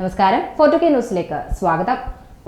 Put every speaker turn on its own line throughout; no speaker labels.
നമസ്കാരം. ഫോർട്ടു കെ ന്യൂസിലേക്ക് സ്വാഗതം.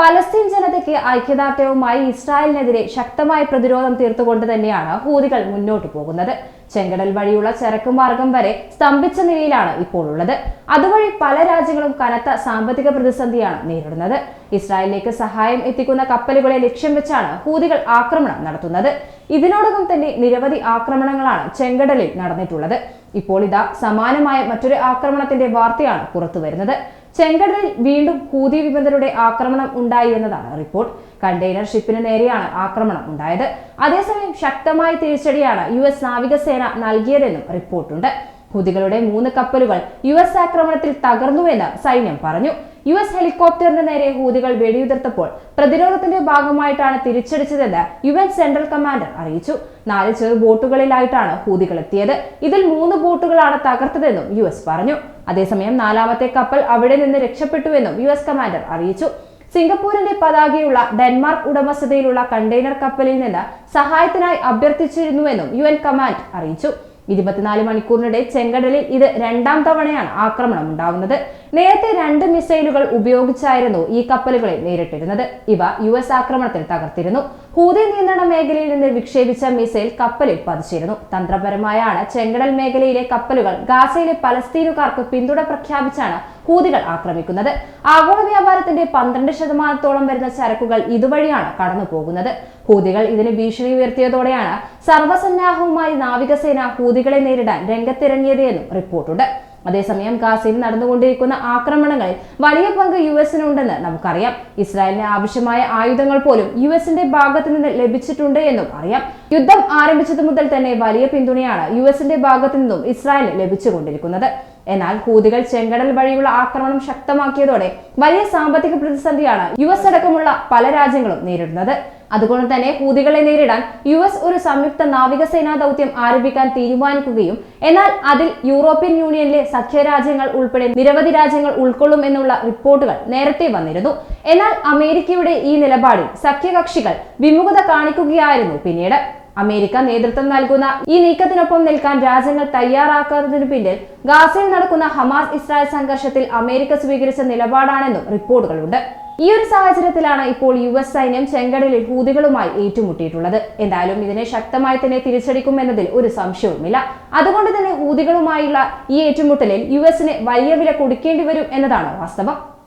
പലസ്തീൻ ജനതയ്ക്ക് ഐക്യദാർഢ്യവുമായി ഇസ്രായേലിനെതിരെ ശക്തമായ പ്രതിരോധം തീർത്തുകൊണ്ട് തന്നെയാണ് ഹൂതികൾ മുന്നോട്ടു പോകുന്നത്. ചെങ്കടൽ വഴിയുള്ള ചരക്ക് മാർഗം വരെ സ്തംഭിച്ച നിലയിലാണ് ഇപ്പോൾ ഉള്ളത് അതുവഴി പല രാജ്യങ്ങളും കനത്ത സാമ്പത്തിക പ്രതിസന്ധിയാണ് നേരിടുന്നത്. ഇസ്രായേലിലേക്ക് സഹായം എത്തിക്കുന്ന കപ്പലുകളെ ലക്ഷ്യം വെച്ചാണ് ഹൂതികൾ ആക്രമണം നടത്തുന്നത്. ഇതിനോടകം തന്നെ നിരവധി ആക്രമണങ്ങളാണ് ചെങ്കടലിൽ നടന്നിട്ടുള്ളത്. ഇപ്പോൾ ഇതാ സമാനമായ മറ്റൊരു ആക്രമണത്തിന്റെ വാർത്തയാണ് പുറത്തു വരുന്നത് ചെങ്കടലിൽ വീണ്ടും ഹൂതി വിമതരുടെ ആക്രമണം ഉണ്ടായി എന്നതാണ് റിപ്പോർട്ട്. കണ്ടെയ്നർ ഷിപ്പിന് നേരെയാണ് ആക്രമണം ഉണ്ടായത്. അതേസമയം ശക്തമായ തിരിച്ചടിയാണ് യു എസ് നാവികസേന നൽകിയതെന്നും റിപ്പോർട്ടുണ്ട്. ഹുതികളുടെ മൂന്ന് കപ്പലുകൾ യു എസ് ആക്രമണത്തിൽ തകർന്നുവെന്ന് സൈന്യം പറഞ്ഞു. യു എസ് ഹെലികോപ്റ്ററിന് നേരെ ഹൂതികൾ വെടിയുതിർത്തപ്പോൾ പ്രതിരോധത്തിന്റെ ഭാഗമായിട്ടാണ് തിരിച്ചടിച്ചതെന്ന് യു എൻ സെൻട്രൽ കമാൻഡർ അറിയിച്ചു. നാല് ചെറു ബോട്ടുകളിലായിട്ടാണ് ഹൂതികൾ എത്തിയത്. ഇതിൽ മൂന്ന് ബോട്ടുകളാണ് തകർത്തതെന്നും യു പറഞ്ഞു. അതേസമയം നാലാമത്തെ കപ്പൽ അവിടെ നിന്ന് രക്ഷപ്പെട്ടുവെന്നും യു കമാൻഡർ അറിയിച്ചു. സിംഗപ്പൂരിന്റെ പതാകയുള്ള ഡെൻമാർക്ക് ഉടമസ്ഥതയിലുള്ള കണ്ടെയ്നർ കപ്പലിൽ നിന്ന് സഹായത്തിനായി അഭ്യർത്ഥിച്ചിരുന്നുവെന്നും യു എൻ കമാൻഡ് അറിയിച്ചു. ഇരുപത്തിനാല് മണിക്കൂറിനിടെ ചെങ്കടലിൽ ഇത് രണ്ടാം തവണയാണ് ആക്രമണം ഉണ്ടാവുന്നത്. നേരത്തെ രണ്ട് മിസൈലുകൾ ഉപയോഗിച്ചായിരുന്നു ഈ കപ്പലുകളെ നേരിട്ടിരുന്നത്. ഇവ യു എസ് ആക്രമണത്തിൽ തകർത്തിരുന്നു. ഹൂതി നിയന്ത്രണ മേഖലയിൽ നിന്ന് വിക്ഷേപിച്ച മിസൈൽ കപ്പലിൽ പതിച്ചിരുന്നു. തന്ത്രപരമായാണ് ചെങ്കടൽ മേഖലയിലെ കപ്പലുകൾ ഗാസയിലെ പലസ്തീനുകാർക്ക് പിന്തുണ പ്രഖ്യാപിച്ചാണ് ഹൂതികൾ ആക്രമിക്കുന്നത്. ആഗോള വ്യാപാരത്തിന്റെ പന്ത്രണ്ട് ശതമാനത്തോളം വരുന്ന ചരക്കുകൾ ഇതുവഴിയാണ് കടന്നു പോകുന്നത് ഹൂതികൾ ഇതിന് ഭീഷണി ഉയർത്തിയതോടെയാണ് സർവസന്നാഹവുമായി നാവികസേന ഹൂതികളെ നേരിടാൻ രംഗത്തിറങ്ങിയത് എന്നും റിപ്പോർട്ടുണ്ട്. അതേസമയം ഗാസയിൽ നടന്നുകൊണ്ടിരിക്കുന്ന ആക്രമണങ്ങളിൽ വലിയ പങ്ക് യു എസിനുണ്ടെന്ന് നമുക്കറിയാം. ഇസ്രായേലിന് ആവശ്യമായ ആയുധങ്ങൾ പോലും യു എസിന്റെ ഭാഗത്തു നിന്ന് ലഭിച്ചിട്ടുണ്ട് എന്നും അറിയാം. യുദ്ധം ആരംഭിച്ചത് മുതൽ തന്നെ വലിയ പിന്തുണയാണ് യു എസിന്റെ ഭാഗത്തു നിന്നും ഇസ്രായേലിന് ലഭിച്ചുകൊണ്ടിരിക്കുന്നത്. എന്നാൽ ഹൂതികൾ ചെങ്കടൽ വഴിയുള്ള ആക്രമണം ശക്തമാക്കിയതോടെ വലിയ സാമ്പത്തിക പ്രതിസന്ധിയാണ് യു എസ് അടക്കമുള്ള പല രാജ്യങ്ങളും നേരിടുന്നത്. അതുകൊണ്ട് തന്നെ ഹൂതികളെ നേരിടാൻ യു എസ് ഒരു സംയുക്ത നാവികസേനാ ദൗത്യം ആരംഭിക്കാൻ തീരുമാനിക്കുകയും എന്നാൽ അതിൽ യൂറോപ്യൻ യൂണിയനിലെ സഖ്യരാജ്യങ്ങൾ ഉൾപ്പെടെ നിരവധി രാജ്യങ്ങൾ ഉൾക്കൊള്ളും എന്നുള്ള റിപ്പോർട്ടുകൾ നേരത്തെ വന്നിരുന്നു. എന്നാൽ അമേരിക്കയുടെ ഈ നിലപാടിൽ സഖ്യകക്ഷികൾ വിമുഖത കാണിക്കുകയായിരുന്നു പിന്നീട്. അമേരിക്ക നേതൃത്വം നൽകുന്ന ഈ നീക്കത്തിനൊപ്പം നിൽക്കാൻ രാജ്യങ്ങൾ തയ്യാറാക്കാത്തതിനു പിന്നിൽ ഗാസയിൽ നടക്കുന്ന ഹമാസ് ഇസ്രായേൽ സംഘർഷത്തിൽ അമേരിക്ക സ്വീകരിച്ച നിലപാടാണെന്നും റിപ്പോർട്ടുകളുണ്ട്. ഈ ഒരു സാഹചര്യത്തിലാണ് ഇപ്പോൾ യു എസ് സൈന്യം ചെങ്കടലിൽ ഹൂതികളുമായി ഏറ്റുമുട്ടിയിട്ടുള്ളത്. എന്തായാലും ഇതിനെ ശക്തമായി തന്നെ തിരിച്ചടിക്കുമെന്നതിൽ ഒരു സംശയവുമില്ല. അതുകൊണ്ട് തന്നെ ഹൂതികളുമായുള്ള ഈ ഏറ്റുമുട്ടലിൽ യു എസിന് വലിയ വില കൊടുക്കേണ്ടി വരും എന്നതാണ് വാസ്തവം.